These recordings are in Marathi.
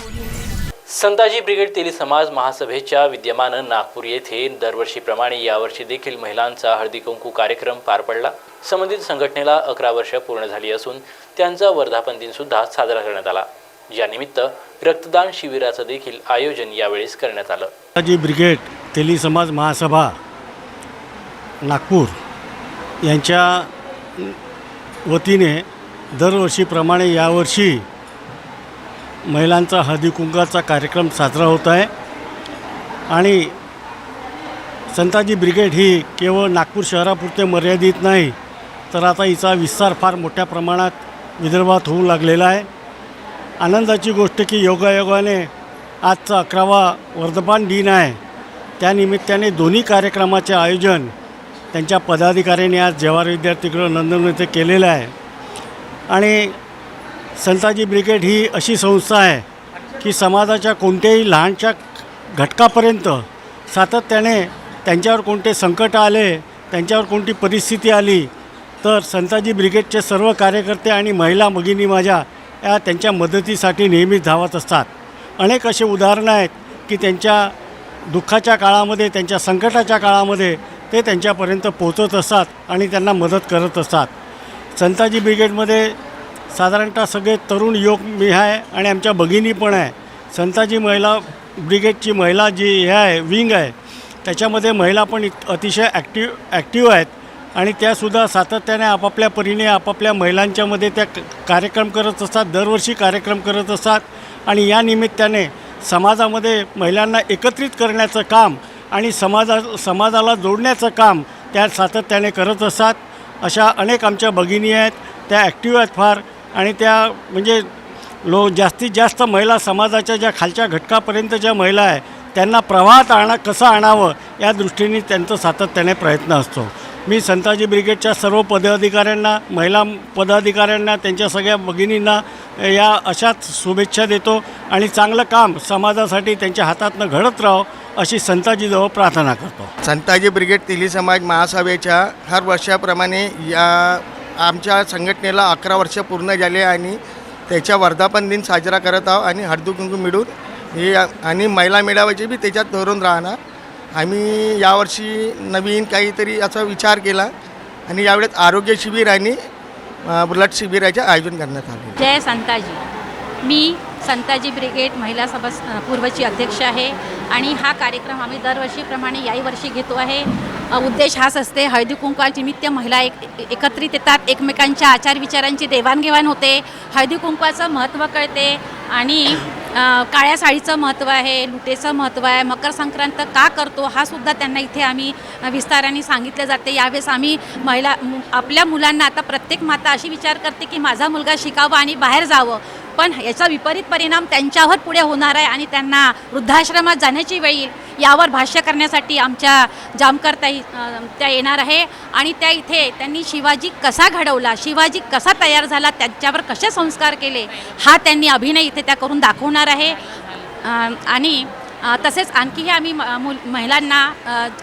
संताजी ब्रिगेड तेली समाज महासभेच्या विद्यमानं नागपूर येथे दरवर्षीप्रमाणे यावर्षी देखील महिलांचा हळदी कुंकू कार्यक्रम पार पडला. संबंधित संघटनेला अकरा वर्ष पूर्ण झाली असून त्यांचा वर्धापन दिन सुद्धा साजरा करण्यात आला. यानिमित्त रक्तदान शिबिराचं देखील आयोजन यावेळेस करण्यात आलं. जी ब्रिगेड तेली समाज महासभा नागपूर यांच्या वतीने दरवर्षीप्रमाणे यावर्षी महिलांचा हळदी कुंकाचा कार्यक्रम साजरा होत आहे. आणि संताजी ब्रिगेड ही केवळ नागपूर शहरापुरते मर्यादित नाही तर आता हिचा विस्तार फार मोठ्या प्रमाणात विदर्भात होऊ लागलेला आहे. आनंदाची गोष्ट की योगायोगाने आजचा अकरावा वर्धमान दिन आहे. त्यानिमित्ताने दोन्ही कार्यक्रमाचे आयोजन त्यांच्या पदाधिकाऱ्यांनी आज जवाहर विद्यार्थीगृह नंदन येथे केलेलं आहे. आणि संताजी ब्रिगेड ही अशी संस्था आहे की समाजाच्या कोणत्याही लहानशा घटकापर्यंत सातत्याने त्यांच्यावर कोणते संकट आले त्यांच्यावर कोणती परिस्थिती आली तर संताजी ब्रिगेडचे सर्व कार्यकर्ते आणि महिला भगिनी माझ्या या त्यांच्या मदतीसाठी नेहमीच धावत असतात. अनेक असे उदाहरणं आहेत की त्यांच्या दुःखाच्या काळामध्ये त्यांच्या संकटाच्या काळामध्ये ते त्यांच्यापर्यंत पोचत असतात आणि त्यांना मदत करत असतात. संताजी ब्रिगेडमध्ये साधारणतः सगळे तरुण युवक मी आहे आणि आमच्या भगिनी पण आहे. संताजी महिला ब्रिगेडची महिला जी हे आहे विंग आहे त्याच्यामध्ये महिला पण अतिशय ॲक्टिव ॲक्टिव्ह आहेत. आणि त्यासुद्धा सातत्याने आपापल्या परीने आपापल्या महिलांच्यामध्ये त्या कार्यक्रम करत असतात दरवर्षी कार्यक्रम करत असतात. आणि या निमित्ताने समाजामध्ये महिलांना एकत्रित करण्याचं काम आणि समाजा समाजाला जोडण्याचं काम त्या सातत्याने करत असतात. अशा अनेक आमच्या भगिनी आहेत त्या ॲक्टिव्ह आहेत फार. आणि त्या म्हणजे लो जास्तीत जास्त महिला समाजाच्या ज्या खालच्या घटकापर्यंत ज्या महिला आहे त्यांना प्रवाहात आणा कसं आणावं या दृष्टीने त्यांचं सातत्याने प्रयत्न असतो. मी संताजी ब्रिगेडच्या सर्व पदाधिकाऱ्यांना महिला पदाधिकाऱ्यांना त्यांच्या सगळ्या भगिनींना या अशाच शुभेच्छा देतो आणि चांगलं काम समाजासाठी त्यांच्या हातातनं घडत राहो अशी संताजीजवळ प्रार्थना करतो. संताजी ब्रिगेड तिली समाज महासभेच्या हर वर्षाप्रमाणे या आमच्या संघटनेला अकरा वर्ष पूर्ण झाले आणि त्याच्या वर्धापन दिन साजरा करत आहोत आणि हळदी कुंकू मिळून हे आणि महिला मेळाव्याचे बी त्याच्यात धरून राहणार. आम्ही यावर्षी नवीन काहीतरी असा विचार केला आणि यावेळेस आरोग्य शिबिर आणि ब्लड शिबिराचे आयोजन करण्यात आले. जय संताजी. मी संताजी ब्रिगेड महिला सभा पूर्वची अध्यक्ष आहे आणि हा कार्यक्रम आम्ही दरवर्षीप्रमाणे याही वर्षी घेतो आहे. उद्देश हाच असते. हळदी कुंकवानिमित्त महिला एक एकत्रित येतात. एकमेकांच्या आचार विचारांची देवाणघेवाण होते. हळदी कुंकवाचं महत्त्व कळते आणि काळ्या साडीचं महत्त्व आहे लुटेचं महत्त्व आहे. मकर संक्रांत का करतो हा सुद्धा त्यांना इथे आम्ही विस्ताराने सांगितलं जाते. यावेळेस आम्ही महिला आपल्या मुलांना आता प्रत्येक माता अशी विचार करते की माझा मुलगा शिकावं आणि बाहेर जावं. पण याचा विपरीत परिणाम त्यांच्यावर पुढे होणार आहे आणि त्यांना वृद्धाश्रमात जाण्याची वेळ येईल यावर भाष्य करण्यासाठी आमच्या जामकरताई त्या येणार आहे. आणि त्या इथे त्यांनी शिवाजी कसा घडवला शिवाजी कसा तयार झाला त्यांच्यावर कसे संस्कार केले हा त्यांनी अभिनय इथे त्या करून दाखवणार आहे. आणि तसेच आणखीही आम्ही म- मुल महिलांना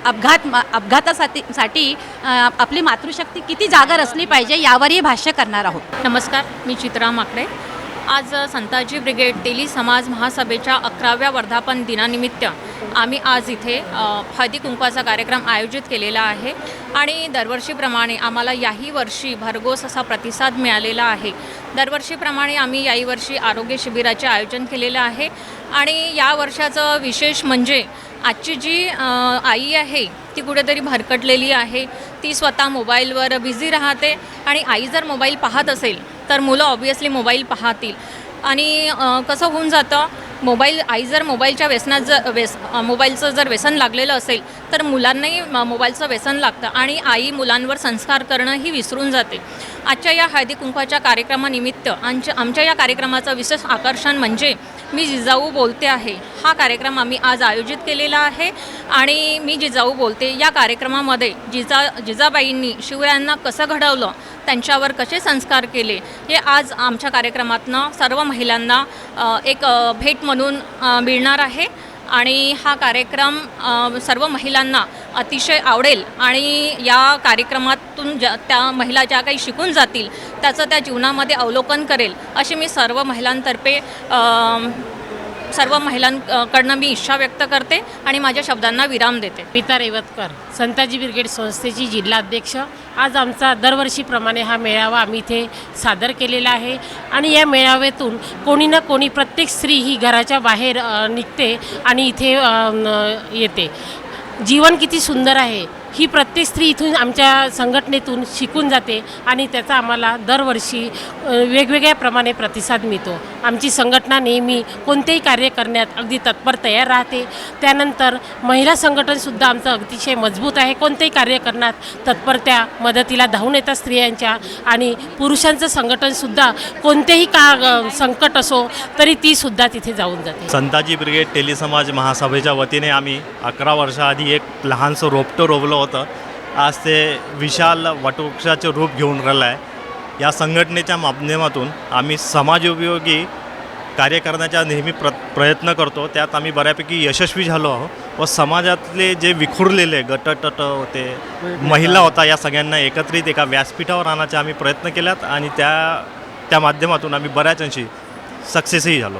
अपघात अपघातासाठी साठी आपली मातृशक्ती किती जागर असली पाहिजे यावरही भाष्य करणार आहोत. नमस्कार मी चित्रा माकडे. आज संताजी ब्रिगेड तेली समाज महासभेच्या अकराव्या वर्धापन दिनानिमित्त आम्ही आज इथे हळदी कुंकवाचा कार्यक्रम आयोजित केलेला आहे. आणि दरवर्षीप्रमाणे आम्हाला याही वर्षी भरघोस असा प्रतिसाद मिळालेला आहे. दरवर्षीप्रमाणे आम्ही याही वर्षी आरोग्य शिबिराचे आयोजन केलेलं आहे. आणि या वर्षाचं विशेष म्हणजे आजची जी आई आहे ती कुठेतरी भरकटलेली आहे. ती स्वतः मोबाईलवर बिझी राहते. आणि आई जर मोबाईल पाहत असेल तर मुलं ऑब्वियसली मोबाईल पाहतील. आणि कसं होऊन जातं मोबाईल आई जर मोबाईलच्या व्यसनात जर व्यस मोबाईलचं जर व्यसन लागलेलं असेल तर मुलांनाही मोबाईलचं व्यसन लागतं आणि आई मुलांवर संस्कार करणं ही विसरून जाते. आजच्या या हळदी कुंकवाच्या कार्यक्रमानिमित्त आमच्या आमच्या या कार्यक्रमाचं विशेष आकर्षण म्हणजे मी जिजाऊ बोलते आहे. हा कार्यक्रम आम्ही आज आयोजित केलेला आहे आणि मी जिजाऊ बोलते. या कार्यक्रमामध्ये जिजा जिजाबाईंनी शिवरायांना कसं घडवलं त्यांच्यावर कसे संस्कार केले हे आज आमच्या कार्यक्रमातनं सर्व महिलांना एक भेट म्हणून मिळणार आहे. आणि हा कार्यक्रम सर्व महिलांना अतिशय आवडेल आणि या कार्यक्रमातून ज्या त्या महिला ज्या काही शिकून जातील त्याचं त्या जीवनामध्ये अवलोकन करेल अशी मी सर्व महिलांतर्फे सर्व महिलांकडनं मी इच्छा व्यक्त करते आणि माझ्या शब्दांना विराम देते. पिता रेवतकर संताजी ब्रिगेड संस्थेची जिल्हाध्यक्ष. आज आमचा दरवर्षीप्रमाणे हा मेळावा आम्ही इथे सादर केलेला आहे. आणि या मेळाव्यातून कोणी ना कोणी प्रत्येक स्त्री ही घराच्या बाहेर निघते आणि इथे येते. जीवन किती सुंदर आहे. ही प्रत्येक स्त्री इथून आमच्या संघटनेतून शिकून जाते आणि त्याचा आम्हाला दरवर्षी वेगवेगळ्या प्रमाणे प्रतिसाद मिळतो. आमची संघटना नेहमी कोणतेही कार्य करण्यात अगदी तत्पर तयार राहते. त्यानंतर महिला संघटनसुद्धा आमचं अतिशय मजबूत आहे. कोणतेही कार्य करण्यात तत्पर त्या मदतीला धावून येतात स्त्रियांच्या आणि पुरुषांचं संघटनसुद्धा कोणतेही का संकट असो तरी तीसुद्धा तिथे जाऊन जाते. संताजी ब्रिगेड टेलिसमाज महासभेच्या वतीने आम्ही अकरा वर्षाआधी एक लहानसं रोपटं रोवलं होतं. आज ते विशाल वटवृक्षाचं रूप घेऊन राहिलं आहे या संघटनेच्या माध्यमातून आम्ही समाजोपयोगी कार्य करण्याचा नेहमी प्र प्रयत्न करतो. त्यात आम्ही बऱ्यापैकी यशस्वी झालो आहोत व समाजातले जे विखुरलेले गटटट होते महिला होता या सगळ्यांना एकत्रित एका व्यासपीठावर आणायचा आम्ही प्रयत्न केल्यात आणि त्या त्या माध्यमातून आम्ही बऱ्याच अंशी सक्सेसही झालो.